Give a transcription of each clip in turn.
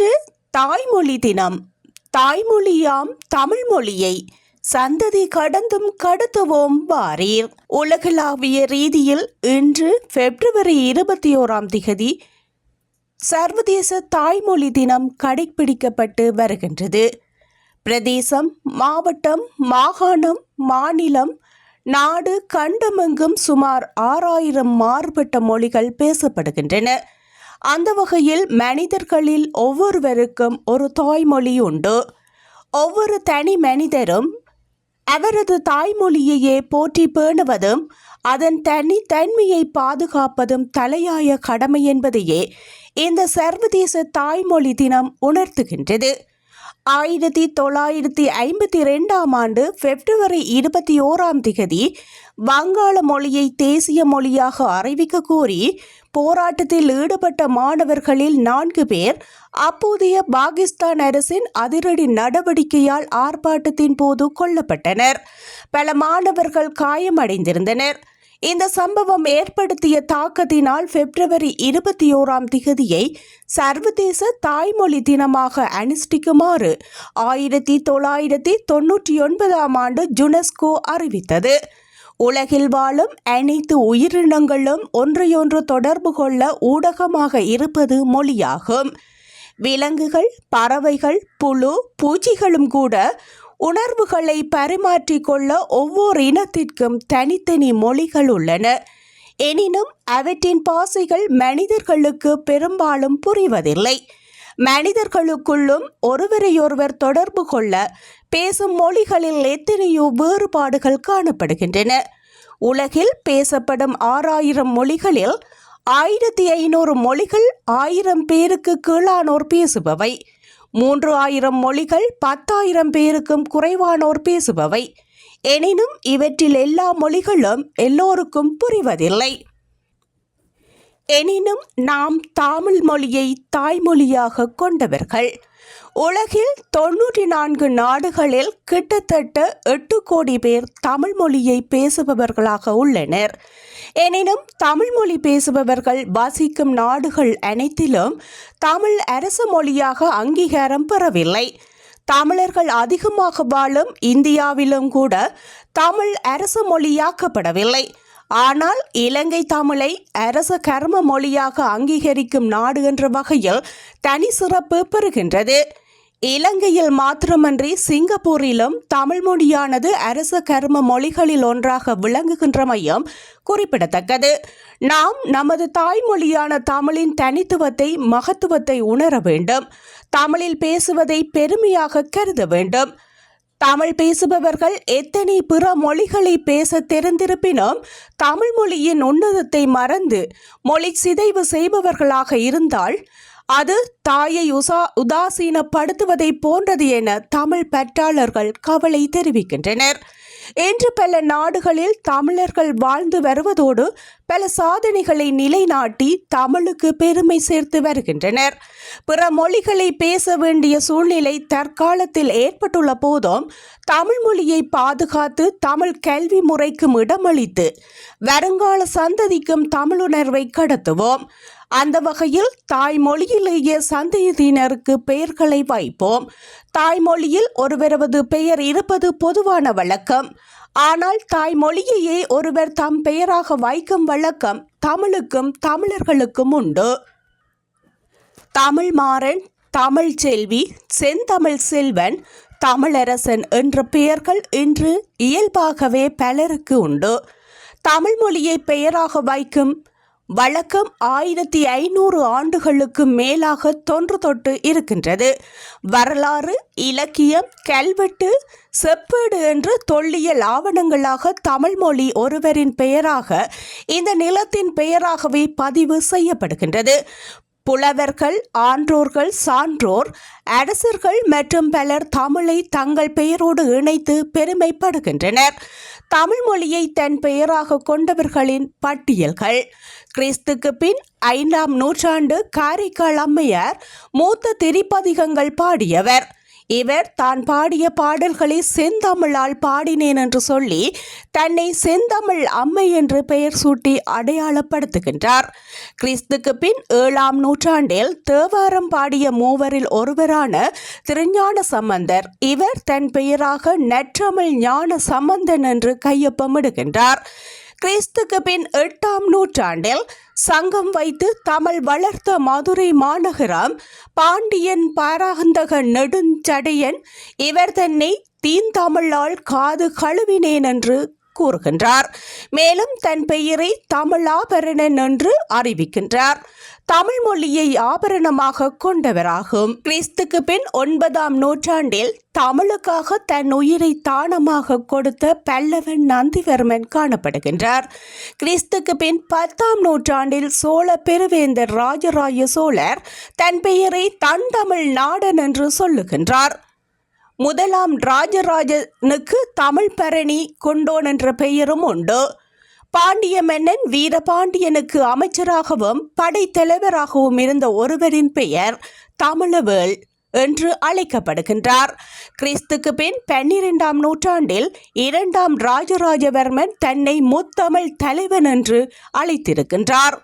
இன்று தாய்மொழி தினம். தாய்மொழியாம் தமிழ் மொழியை சந்ததி கடந்தும் கடத்துவோம் வாரீர். உலகளாவிய ரீதியில் இன்று பிப்ரவரி இருபத்தி ஓராம் திகதி சர்வதேச தாய்மொழி தினம் கடைபிடிக்கப்பட்டு வருகின்றது. பிரதேசம் மாவட்டம் மாகாணம் மாநிலம் நாடு கண்டமெங்கும் சுமார் ஆறாயிரம் மாறுபட்ட மொழிகள் பேசப்படுகின்றன. அந்த வகையில் மனிதர்களில் ஒவ்வொருவருக்கும் ஒரு தாய்மொழி உண்டு. ஒவ்வொரு தனி மனிதரும் அவரது தாய்மொழியையே போற்றி பேணுவதும் அதன் தனி தன்மையை பாதுகாப்பதும் தலையாய கடமை என்பதையே இந்த சர்வதேச தாய்மொழி தினம் உணர்த்துகின்றது. ஆயிரத்தி தொள்ளாயிரத்தி ஐம்பத்தி ரெண்டாம் ஆண்டு பிப்ரவரி இருபத்தி ஓராம் திகதி வங்காள மொழியை தேசிய மொழியாக அறிவிக்க கோரி போராட்டத்தில் ஈடுபட்ட மாணவர்களில் நான்கு பேர் அப்போதைய பாகிஸ்தான் அரசின் அதிரடி நடவடிக்கையால் ஆர்ப்பாட்டத்தின் போது கொல்லப்பட்டனர். பல மாணவர்கள் காயமடைந்திருந்தனர். இந்த சம்பவம் ஏற்படுத்திய தாக்கத்தினால் பிப்ரவரி இருபத்தி ஓராம் திகதியை சர்வதேச தாய்மொழி தினமாக அனுஷ்டிக்குமாறு ஆயிரத்தி தொள்ளாயிரத்தி தொன்னூற்றி ஒன்பதாம் ஆண்டு ஜுனெஸ்கோ அறிவித்தது. உலகில் வாழும் அனைத்து உயிரினங்களும் ஒன்றையொன்று தொடர்பு கொள்ள ஊடகமாக இருப்பது மொழியாகும். விலங்குகள் பறவைகள் புழு பூச்சிகளும் கூட உணர்வுகளை பரிமாற்றிக்கொள்ள ஒவ்வொரு இனத்திற்கும் தனித்தனி மொழிகள் உள்ளன. எனினும் அவற்றின் பாசைகள் மனிதர்களுக்கு பெரும்பாலும் புரிவதில்லை. மனிதர்களுக்குள்ளும் ஒருவரையொருவர் தொடர்பு கொள்ள பேசும் மொழிகளில் எத்தனையோ வேறுபாடுகள் காணப்படுகின்றன. உலகில் பேசப்படும் ஆறாயிரம் மொழிகளில் ஆயிரத்தி ஐநூறு மொழிகள் ஆயிரம் பேருக்கு கீழானோர் பேசுபவை. மூன்று ஆயிரம் மொழிகள் பத்தாயிரம் பேருக்கும் குறைவானோர் பேசுபவை. எனினும் இவற்றில் எல்லா மொழிகளும் எல்லோருக்கும் புரிவதில்லை. எனினும் நாம் தமிழ் மொழியை தாய்மொழியாக கொண்டவர்கள். உலகில் தொன்னூற்றி நான்கு நாடுகளில் கிட்டத்தட்ட எட்டு கோடி பேர் தமிழ் மொழியை பேசுபவர்களாக உள்ளனர். எனினும் தமிழ் மொழி பேசுபவர்கள் வசிக்கும் நாடுகள் அனைத்திலும் தமிழ் அரசு மொழியாக அங்கீகாரம் பெறவில்லை. தமிழர்கள் அதிகமாக வாழும் இந்தியாவிலும் கூட தமிழ் அரசு மொழியாக்கப்படவில்லை. ஆனால் இலங்கை தமிழை அரச கர்ம மொழியாக அங்கீகரிக்கும் நாடு என்ற வகையில் தனி சிறப்பு பெறுகின்றது. இலங்கையில் மாத்திரமன்றி சிங்கப்பூரிலும் தமிழ் மொழியானது அரச கர்ம மொழிகளில் ஒன்றாக விளங்குகின்றமையும் குறிப்பிடத்தக்கது. நாம் நமது தாய்மொழியான தமிழின் தனித்துவத்தை மகத்துவத்தை உணர வேண்டும். தமிழில் பேசுவதை பெருமையாக கருத வேண்டும். தமிழ் பேசுபவர்கள் எத்தனை பிற மொழிகளை பேச தெரிந்திருப்பினும் தமிழ் மொழியின் உன்னதத்தை மறந்து மொழி சிதைவு செய்பவர்களாக இருந்தால் அது தாயை உசா உதாசீனப்படுத்துவதை போன்றது என தமிழ் பற்றாளர்கள் கவலை தெரிவிக்கின்றனர். இன்று பல நாடுகளில் தமிழர்கள் வாழ்ந்து வருவதோடு பல சாதனைகளை நிலைநாட்டி தமிழுக்கு பெருமை சேர்த்து வருகின்றனர். பிற மொழிகளை பேச வேண்டிய சூழ்நிலை தற்காலத்தில் ஏற்பட்டுள்ள போதும் தமிழ் மொழியை பாதுகாத்து தமிழ் கல்வி முறைக்கும் இடமளித்து வருங்கால சந்ததிக்கும் தமிழுணர்வை கடத்துவோம். அந்த வகையில் தாய்மொழியிலேயே சந்ததியினருக்கு பெயர்களை வைப்போம். தாய்மொழியில் ஒருவரது பெயர் இருப்பது பொதுவான வழக்கம். ஆனால் தாய்மொழியையே ஒருவர் தம் பெயராக வைக்கும் வழக்கம் தமிழுக்கும் தமிழர்களுக்கும் உண்டு. தமிழ் மாறன் தமிழ் செல்வி செந்தமிழ் செல்வன் தமிழரசன் என்ற பெயர்கள் இன்று இயல்பாகவே பலருக்கு உண்டு. தமிழ் மொழியை பெயராக வைக்கும் வழக்கம் ஆயிரத்தி ஐநூறு ஆண்டுகளுக்கு மேலாக தொன்று தொட்டு இருக்கின்றது. வரலாறு இலக்கியம் கல்வெட்டு செப்பேடு என்று தொல்லியல் ஆவணங்களாக தமிழ் மொழி ஒருவரின் பெயராக இந்த நிலத்தின் பெயராகவே பதிவு செய்யப்படுகின்றது. புலவர்கள் ஆன்றோர்கள் சான்றோர் அரசர்கள் மற்றும் பலர் தமிழை தங்கள் பெயரோடு இணைத்து பெருமைப்படுகின்றனர். தமிழ் மொழியை தன் பெயராக கொண்டவர்களின் பட்டியல்கள். கிறிஸ்துக்கு பின் ஐந்தாம் நூற்றாண்டு காரைக்கால் அம்மையார் மூத்த திரிப்பதிகங்கள் பாடியவர். இவர் தான் பாடிய பாடல்களை செந்தமிழால் பாடினேன் என்று சொல்லி தன்னை செந்தமிழ் அம்மை என்று பெயர் சூட்டி அடையாளப்படுத்துகின்றார். கிறிஸ்துக்கு பின் ஏழாம் நூற்றாண்டில் தேவாரம் பாடிய மூவரில் ஒருவரான திருஞான சம்பந்தர் இவர் தன் பெயராக நற்றமிழ் ஞான சம்பந்தன் என்று கையொப்பமிடுகின்றார். கிறிஸ்துக்கு பின் எட்டாம் நூற்றாண்டில் சங்கம் வைத்து தமிழ் வளர்த்த மதுரை மாநகரம் பாண்டியன் பாராந்தக நெடுஞ்சடையன் இவர் தன்னை தீந்தமிழால் காது கழுவினேன் என்று கூறுகின்றார். மேலும் தன் பெயரை தமிழாபரணன் என்று அறிவிக்கின்றார். தமிழ் மொழியை ஆபரணமாக கொண்டவராகும். கிறிஸ்துக்கு பின் ஒன்பதாம் நூற்றாண்டில் தமிழுக்காக தன் உயிரை தானமாக கொடுத்த பல்லவன் நந்திவர்மன் காணப்படுகின்றார். கிறிஸ்துக்கு பின் பத்தாம் நூற்றாண்டில் சோழ பெருவேந்தர் ராஜராஜ சோழர் தன் பெயரை தன் தமிழ் நாடன் என்று சொல்லுகின்றார். முதலாம் ராஜராஜனுக்கு தமிழ் பரணி கொண்டோன் என்ற பெயரும் உண்டு. பாண்டிய மன்னன் வீரபாண்டியனுக்கு அமைச்சராகவும் படைத்தலைவராகவும் இருந்த ஒருவரின் பெயர் தமிழவேள் என்று அழைக்கப்படுகின்றார். கிறிஸ்துக்கு பின் பன்னிரெண்டாம் நூற்றாண்டில் இரண்டாம் ராஜராஜவர்மன் தன்னை முத்தமிழ் தலைவன் என்று அழைத்திருக்கின்றார்.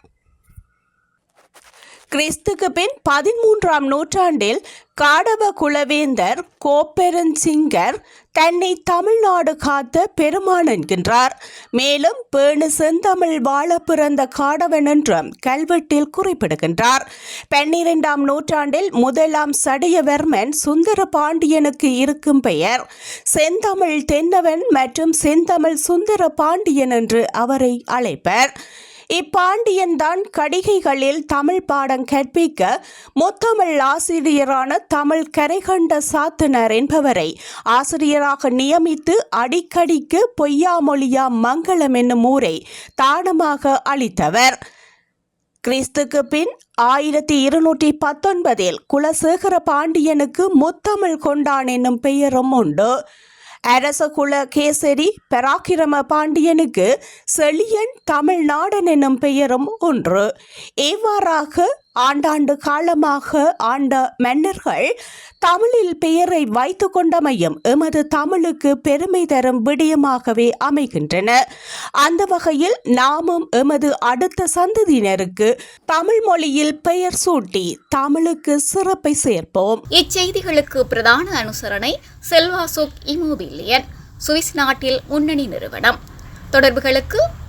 கிறிஸ்துக்கு பின் பதிமூன்றாம் நூற்றாண்டில் காடவ குலவேந்தர் கோப்பெருஞ்சிங்கர் தன்னை தமிழ்நாடு காத்த பெருமான் என்கின்றார். மேலும் பேணு செந்தமிழ் வாழ பிறந்த காடவன் என்றும் கல்வெட்டில் குறிப்பிடுகின்றார். பன்னிரெண்டாம் நூற்றாண்டில் முதலாம் சடையவர்மன் சுந்தர பாண்டியனுக்கு இருக்கும் பெயர். செந்தமிழ் தென்னவன் மற்றும் செந்தமிழ் சுந்தர பாண்டியன் என்று அவரை அழைப்பர். இப்பாண்டியன்தான் கடிகைகளில் தமிழ் பாடம் கற்பிக்க முத்தமிழ் ஆசிரியரான தமிழ் கரைகண்ட சாத்தனர் என்பவரை ஆசிரியராக நியமித்து அடிக்கடிக்கு பொய்யாமொழியா மங்களம் என்னும் ஊரை தானமாக அளித்தவர். கிறிஸ்துக்கு பின் ஆயிரத்தி இருநூற்றி பத்தொன்பதில் குலசேகர பாண்டியனுக்கு முத்தமிழ் கொண்டான் என்னும் பெயரும் உண்டு. அரசகுல கேசரி பராக்கிரம பாண்டியனுக்கு செழியன் தமிழ்நாடன் என்னும் பெயரும் ஒன்று. இவ்வாறாக ஆண்டாண்டு காலமாக ஆண்ட மன்னர்கள் தமிழில் பெயரை வைத்து கொண்டமையும் எமது தமிழுக்கு பெருமை தரும் விடயமாகவே அமைகின்றன. அந்த வகையில் நாமும் எமது அடுத்த சந்ததியினருக்கு தமிழ் மொழியில் பெயர் சூட்டி தமிழுக்கு சிறப்பை சேர்ப்போம். இச்செய்திகளுக்கு பிரதான அனுசரணை செல்வாசோக் இமோபிலியன் சுவிஸ் நாட்டில் முன்னணி நிறுவனம். தொடர்புகளுக்கு